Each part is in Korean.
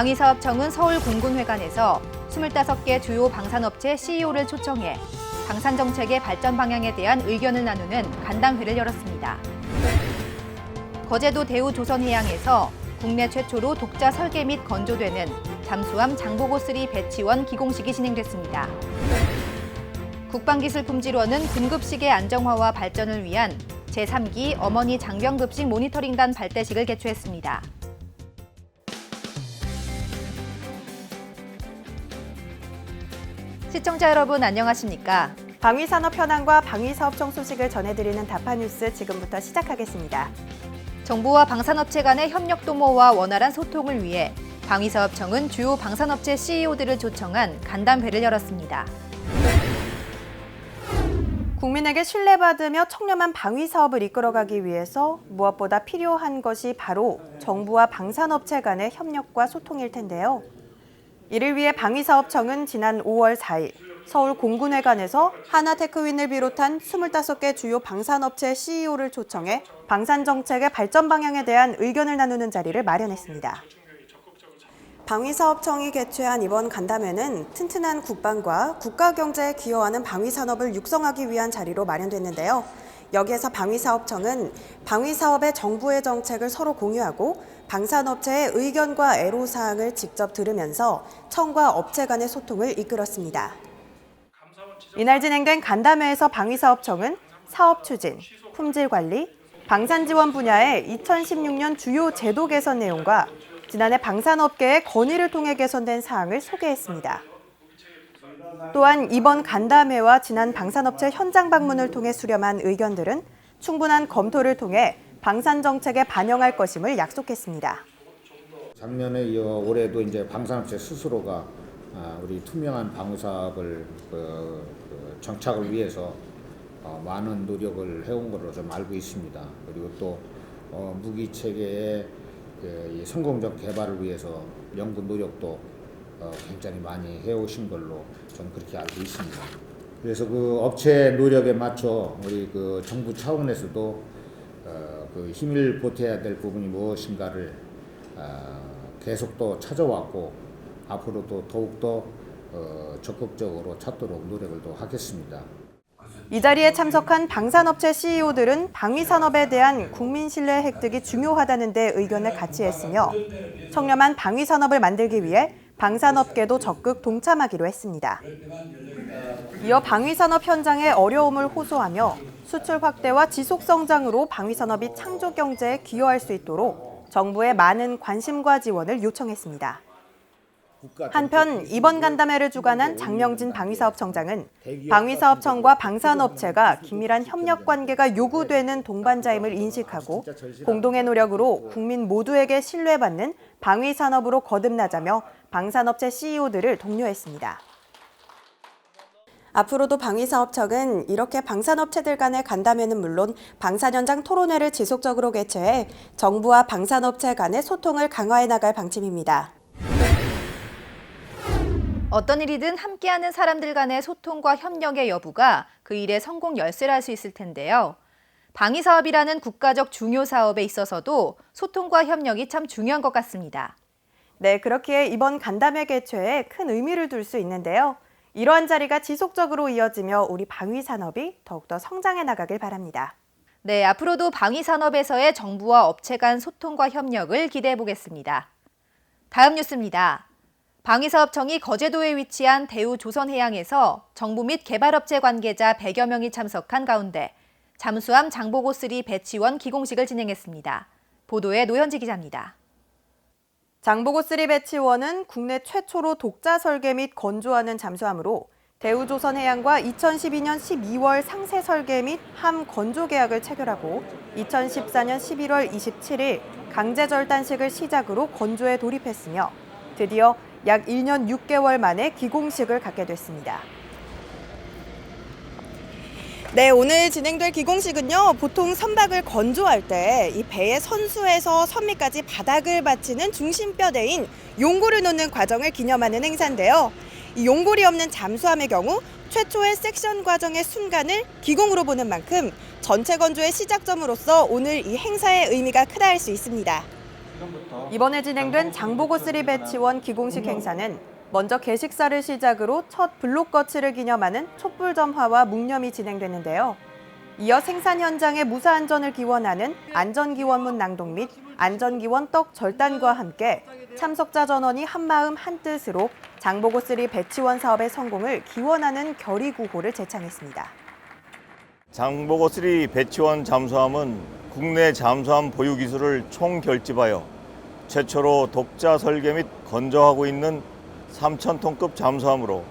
방위사업청은 서울공군회관에서 25개 주요 방산업체 CEO를 초청해 방산 정책의 발전 방향에 대한 의견을 나누는 간담회를 열었습니다. 거제도 대우조선해양에서 국내 최초로 독자 설계 및 건조되는 잠수함 장보고3 배치원 기공식이 진행됐습니다. 국방기술품질원은 군급식의 안정화와 발전을 위한 제3기 어머니 장병급식 모니터링단 발대식을 개최했습니다. 시청자 여러분 안녕하십니까? 방위산업 현황과 방위사업청 소식을 전해드리는 다파뉴스 지금부터 시작하겠습니다. 정부와 방산업체 간의 협력 도모와 원활한 소통을 위해 방위사업청은 주요 방산업체 CEO들을 초청한 간담회를 열었습니다. 국민에게 신뢰받으며 청렴한 방위 사업을 이끌어가기 위해서 무엇보다 필요한 것이 바로 정부와 방산업체 간의 협력과 소통일 텐데요. 이를 위해 방위사업청은 지난 5월 4일 서울 공군회관에서 하나테크윈을 비롯한 25개 주요 방산업체 CEO를 초청해 방산 정책의 발전 방향에 대한 의견을 나누는 자리를 마련했습니다. 방위사업청이 개최한 이번 간담회는 튼튼한 국방과 국가 경제에 기여하는 방위산업을 육성하기 위한 자리로 마련됐는데요. 여기에서 방위사업청은 방위사업의 정부의 정책을 서로 공유하고 방산업체의 의견과 애로사항을 직접 들으면서 청과 업체 간의 소통을 이끌었습니다. 이날 진행된 간담회에서 방위사업청은 사업 추진, 품질 관리, 방산 지원 분야의 2016년 주요 제도 개선 내용과 지난해 방산업계의 건의를 통해 개선된 사항을 소개했습니다. 또한 이번 간담회와 지난 방산업체 현장 방문을 통해 수렴한 의견들은 충분한 검토를 통해 방산 정책에 반영할 것임을 약속했습니다. 작년에 이어 올해도 이제 방산업체 스스로가 아, 우리 투명한 방위 사업을 그, 그 정착을 위해서 어, 많은 노력을 해온 걸로 좀 알고 있습니다. 그리고 또 어, 무기 체계의 그, 이 성공적 개발을 위해서 연구 노력도 어, 굉장히 많이 해오신 걸로 저는 그렇게 알고 있습니다. 그래서 그 업체 노력에 맞춰 우리 그 정부 차원에서도 어, 그 힘을 보태야 될 부분이 무엇인가를 어, 계속 또 찾아왔고 앞으로도 더욱더 어, 적극적으로 찾도록 노력을 또 하겠습니다. 이 자리에 참석한 방산업체 CEO들은 방위산업에 대한 국민 신뢰 획득이 중요하다는 데 의견을 같이 했으며 청렴한 방위산업을 만들기 위해 방산업계도 적극 동참하기로 했습니다. 이어 방위산업 현장의 어려움을 호소하며 수출 확대와 지속 성장으로 방위산업이 창조 경제에 기여할 수 있도록 정부의 많은 관심과 지원을 요청했습니다. 한편 이번 간담회를 주관한 장명진 방위사업청장은 방위사업청과 방산업체가 긴밀한 협력 관계가 요구되는 동반자임을 인식하고 공동의 노력으로 국민 모두에게 신뢰받는 방위산업으로 거듭나자며 방산업체 CEO들을 독려했습니다. 앞으로도 방위사업청은 이렇게 방산업체들 간의 간담회는 물론 방산 현장 토론회를 지속적으로 개최해 정부와 방산업체 간의 소통을 강화해 나갈 방침입니다. 어떤 일이든 함께하는 사람들 간의 소통과 협력의 여부가 그 일의 성공 열쇠를 할수 있을 텐데요. 방위 사업이라는 국가적 중요 사업에 있어서도 소통과 협력이 참 중요한 것 같습니다. 네, 그렇기에 이번 간담회 개최에 큰 의미를 둘 수 있는데요. 이러한 자리가 지속적으로 이어지며 우리 방위 산업이 더욱더 성장해 나가길 바랍니다. 네, 앞으로도 방위 산업에서의 정부와 업체 간 소통과 협력을 기대해 보겠습니다. 다음 뉴스입니다. 방위사업청이 거제도에 위치한 대우 조선해양에서 정부 및 개발업체 관계자 100여 명이 참석한 가운데 잠수함 장보고3 배치원 기공식을 진행했습니다. 보도에 노현지 기자입니다. 장보고 3 배치원은 국내 최초로 독자 설계 및 건조하는 잠수함으로 대우조선해양과 2012년 12월 상세 설계 및 함 건조 계약을 체결하고 2014년 11월 27일 강제 절단식을 시작으로 건조에 돌입했으며 드디어 약 1년 6개월 만에 기공식을 갖게 됐습니다. 네, 오늘 진행될 기공식은요, 보통 선박을 건조할 때 이 배의 선수에서 선미까지 바닥을 받치는 중심뼈대인 용골을 놓는 과정을 기념하는 행사인데요. 이 용골이 없는 잠수함의 경우 최초의 섹션 과정의 순간을 기공으로 보는 만큼 전체 건조의 시작점으로서 오늘 이 행사의 의미가 크다 할 수 있습니다. 이번에 진행된 장보고3 배치원 기공식 행사는 먼저 개식사를 시작으로 첫 블록 거치를 기념하는 촛불 점화와 묵념이 진행됐는데요. 이어 생산 현장의 무사 안전을 기원하는 안전기원문 낭독 및 안전기원 떡 절단과 함께 참석자 전원이 한마음 한뜻으로 장보고3 배치원 사업의 성공을 기원하는 결의 구호를 제창했습니다. 장보고3 배치원 잠수함은 국내 잠수함 보유 기술을 총결집하여 최초로 독자 설계 및 건조하고 있는 3,000톤급 잠수함으로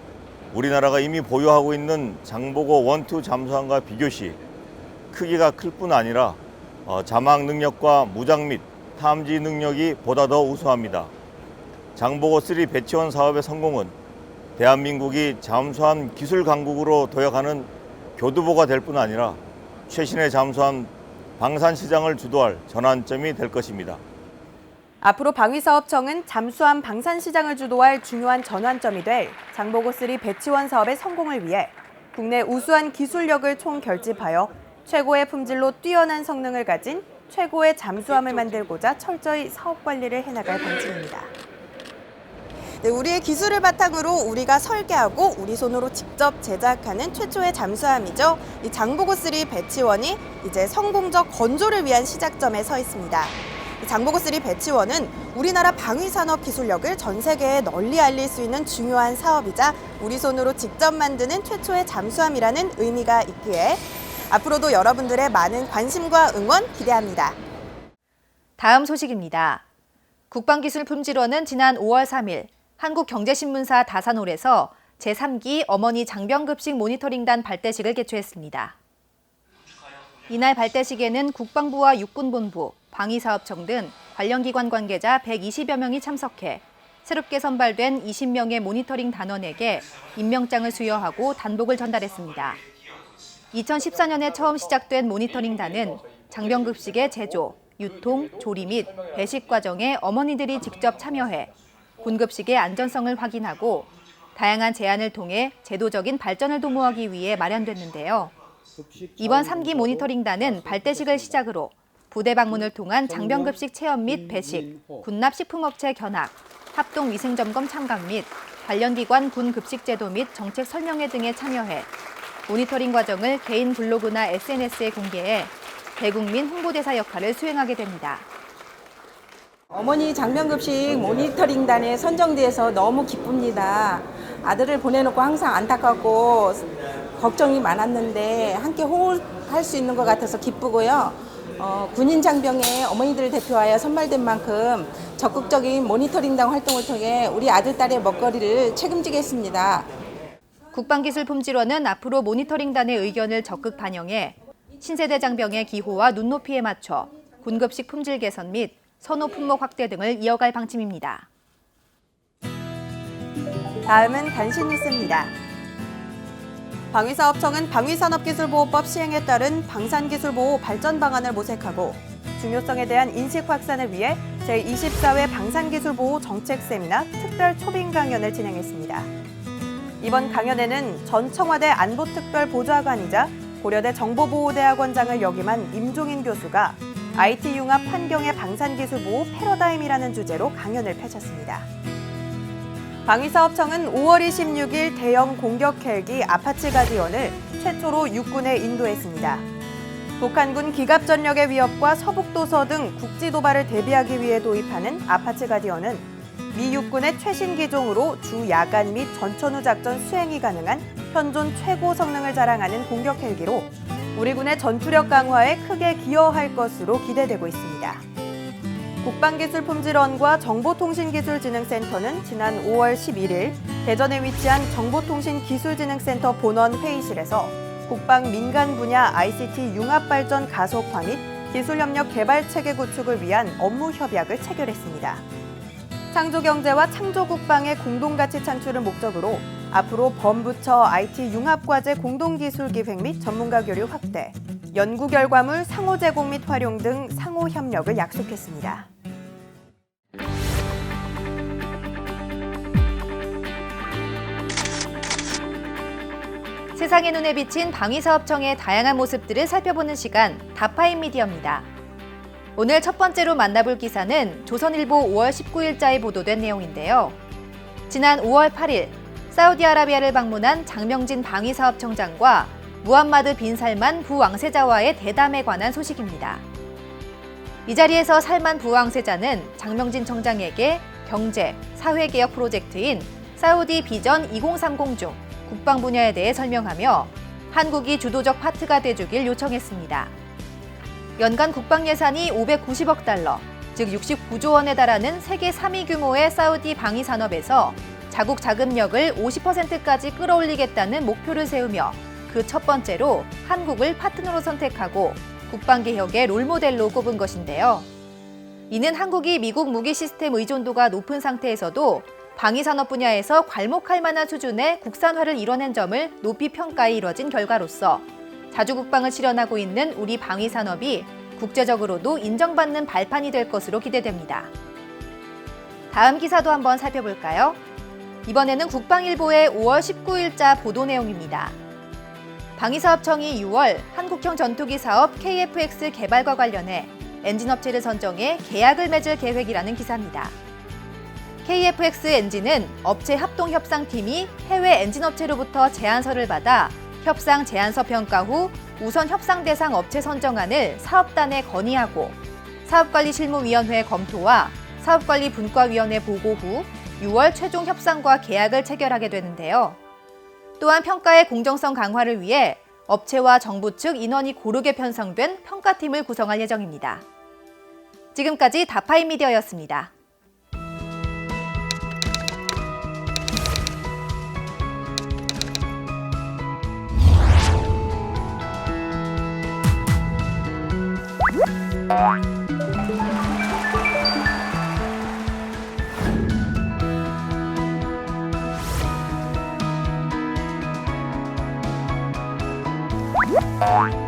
우리나라가 이미 보유하고 있는 장보고 원투 잠수함과 비교시 크기가 클 뿐 아니라 어, 자막 능력과 무장 및 탐지 능력이 보다 더 우수합니다. 장보고 3 배치원 사업의 성공은 대한민국이 잠수함 기술 강국으로 도약하는 교두보가 될 뿐 아니라 최신의 잠수함 방산 시장을 주도할 전환점이 될 것입니다. 앞으로 방위사업청은 잠수함 방산 시장을 주도할 중요한 전환점이 될 장보고3 배치원 사업의 성공을 위해 국내 우수한 기술력을 총결집하여 최고의 품질로 뛰어난 성능을 가진 최고의 잠수함을 만들고자 철저히 사업 관리를 해나갈 방침입니다. 네, 우리의 기술을 바탕으로 우리가 설계하고 우리 손으로 직접 제작하는 최초의 잠수함이죠. 이 장보고3 배치원이 이제 성공적 건조를 위한 시작점에 서 있습니다. 이 장보고3 배치원은 우리나라 방위산업 기술력을 전 세계에 널리 알릴 수 있는 중요한 사업이자 우리 손으로 직접 만드는 최초의 잠수함이라는 의미가 있기에 앞으로도 여러분들의 많은 관심과 응원 기대합니다. 다음 소식입니다. 국방기술품질원은 지난 5월 3일 한국경제신문사 다산홀에서 제3기 어머니 장병급식 모니터링단 발대식을 개최했습니다. 이날 발대식에는 국방부와 육군본부, 방위사업청 등 관련 기관 관계자 120여 명이 참석해 새롭게 선발된 20명의 모니터링 단원에게 임명장을 수여하고 단복을 전달했습니다. 2014년에 처음 시작된 모니터링단은 장병급식의 제조, 유통, 조리 및 배식 과정에 어머니들이 직접 참여해 군급식의 안전성을 확인하고 다양한 제안을 통해 제도적인 발전을 도모하기 위해 마련됐는데요. 이번 3기 모니터링단은 발대식을 시작으로 부대 방문을 통한 장병급식 체험 및 배식, 군납 식품업체 견학, 합동 위생점검 참관 및 관련 기관 군 급식 제도 및 정책 설명회 등에 참여해 모니터링 과정을 개인 블로그나 SNS에 공개해 대국민 홍보대사 역할을 수행하게 됩니다. 어머니 장병급식 모니터링단에 선정돼서 너무 기쁩니다. 아들을 보내놓고 항상 안타깝고 걱정이 많았는데 함께 호흡할 수 있는 것 같아서 기쁘고요. 어, 군인 장병의 어머니들을 대표하여 선발된 만큼 적극적인 모니터링단 활동을 통해 우리 아들, 딸의 먹거리를 책임지겠습니다. 국방기술품질원은 앞으로 모니터링단의 의견을 적극 반영해 신세대 장병의 기호와 눈높이에 맞춰 군급식 품질 개선 및 선호 품목 확대 등을 이어갈 방침입니다. 다음은 단신 뉴스입니다. 방위사업청은 방위산업기술보호법 시행에 따른 방산기술보호 발전 방안을 모색하고 중요성에 대한 인식 확산을 위해 제24회 방산기술보호 정책 세미나 특별 초빙 강연을 진행했습니다. 이번 강연에는 전 청와대 안보특별보좌관이자 고려대 정보보호대학원장을 역임한 임종인 교수가 IT 융합 환경의 방산기술보호 패러다임이라는 주제로 강연을 펼쳤습니다. 방위사업청은 5월 26일 대형 공격 헬기 아파치 가디언을 최초로 육군에 인도했습니다. 북한군 기갑 전력의 위협과 서북도서 등 국지 도발을 대비하기 위해 도입하는 아파치 가디언은 미 육군의 최신 기종으로 주 야간 및 전천후 작전 수행이 가능한 현존 최고 성능을 자랑하는 공격 헬기로 우리 군의 전투력 강화에 크게 기여할 것으로 기대되고 있습니다. 국방기술품질원과 정보통신기술진흥센터는 지난 5월 11일 대전에 위치한 정보통신기술진흥센터 본원 회의실에서 국방 민간 분야 ICT 융합 발전 가속화 및 기술협력 개발 체계 구축을 위한 업무 협약을 체결했습니다. 창조경제와 창조국방의 공동가치 찬출을 목적으로 앞으로 범부처 IT 융합과제 공동기술 기획 및 전문가 교류 확대, 연구 결과물 상호 제공 및 활용 등 상호 협력을 약속했습니다. 세상의 눈에 비친 방위사업청의 다양한 모습들을 살펴보는 시간 다파인 미디어입니다. 오늘 첫 번째로 만나볼 기사는 조선일보 5월 19일자에 보도된 내용인데요. 지난 5월 8일 사우디아라비아를 방문한 장명진 방위사업청장과 무함마드 빈 살만 부왕세자와의 대담에 관한 소식입니다. 이 자리에서 살만 부왕세자는 장명진 청장에게 경제, 사회개혁 프로젝트인 사우디 비전 2030 중 국방 분야에 대해 설명하며 한국이 주도적 파트가 돼주길 요청했습니다. 연간 국방 예산이 590억 달러, 즉 69조 원에 달하는 세계 3위 규모의 사우디 방위 산업에서 자국 자금력을 50%까지 끌어올리겠다는 목표를 세우며 그 첫 번째로 한국을 파트너로 선택하고 국방 개혁의 롤모델로 꼽은 것인데요. 이는 한국이 미국 무기 시스템 의존도가 높은 상태에서도 방위 산업 분야에서 괄목할 만한 수준의 국산화를 이뤄낸 점을 높이 평가해 이뤄진 결과로서 자주 국방을 실현하고 있는 우리 방위 산업이 국제적으로도 인정받는 발판이 될 것으로 기대됩니다. 다음 기사도 한번 살펴볼까요? 이번에는 국방일보의 5월 19일자 보도 내용입니다. 방위사업청이 6월 한국형 전투기 사업 KFX 개발과 관련해 엔진업체를 선정해 계약을 맺을 계획이라는 기사입니다. KFX 엔진은 업체 합동 협상팀이 해외 엔진업체로부터 제안서를 받아 협상 제안서 평가 후 우선 협상 대상 업체 선정안을 사업단에 건의하고 사업관리실무위원회 검토와 사업관리 분과위원회 보고 후 6월 최종 협상과 계약을 체결하게 되는데요. 또한 평가의 공정성 강화를 위해 업체와 정부 측 인원이 고르게 편성된 평가팀을 구성할 예정입니다. 지금까지 다파이 미디어였습니다. 오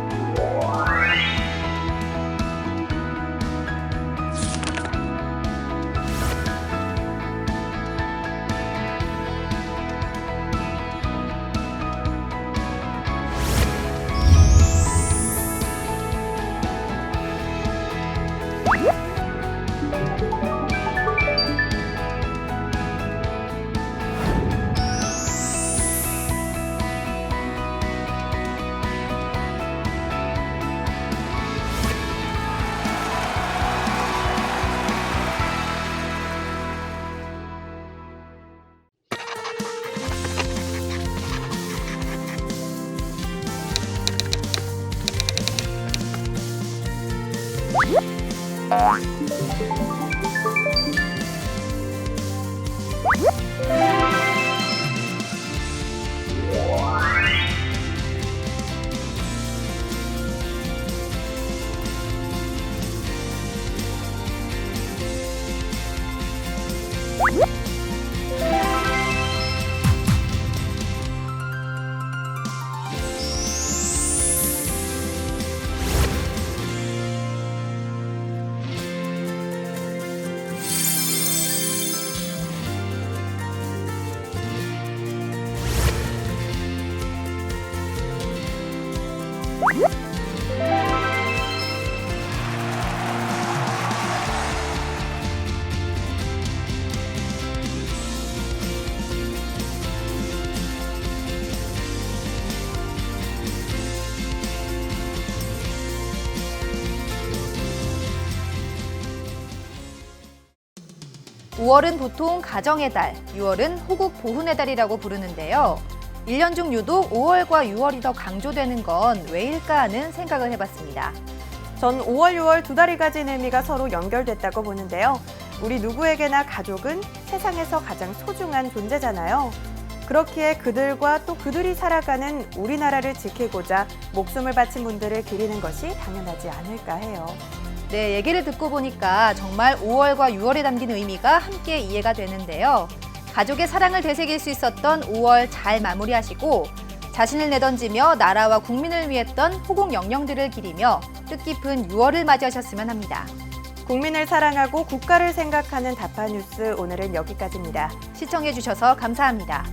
5월은 보통 가정의 달, 6월은 호국 보훈의 달이라고 부르는데요. 1년 중 유독 5월과 6월이 더 강조되는 건 왜일까 하는 생각을 해봤습니다. 전 5월, 6월 두 달이 가진 의미가 서로 연결됐다고 보는데요. 우리 누구에게나 가족은 세상에서 가장 소중한 존재잖아요. 그렇기에 그들과 또 그들이 살아가는 우리나라를 지키고자 목숨을 바친 분들을 기리는 것이 당연하지 않을까 해요. 네, 얘기를 듣고 보니까 정말 5월과 6월에 담긴 의미가 함께 이해가 되는데요. 가족의 사랑을 되새길 수 있었던 5월 잘 마무리하시고 자신을 내던지며 나라와 국민을 위했던 호국 영령들을 기리며 뜻깊은 6월을 맞이하셨으면 합니다. 국민을 사랑하고 국가를 생각하는 다파뉴스 오늘은 여기까지입니다. 시청해주셔서 감사합니다.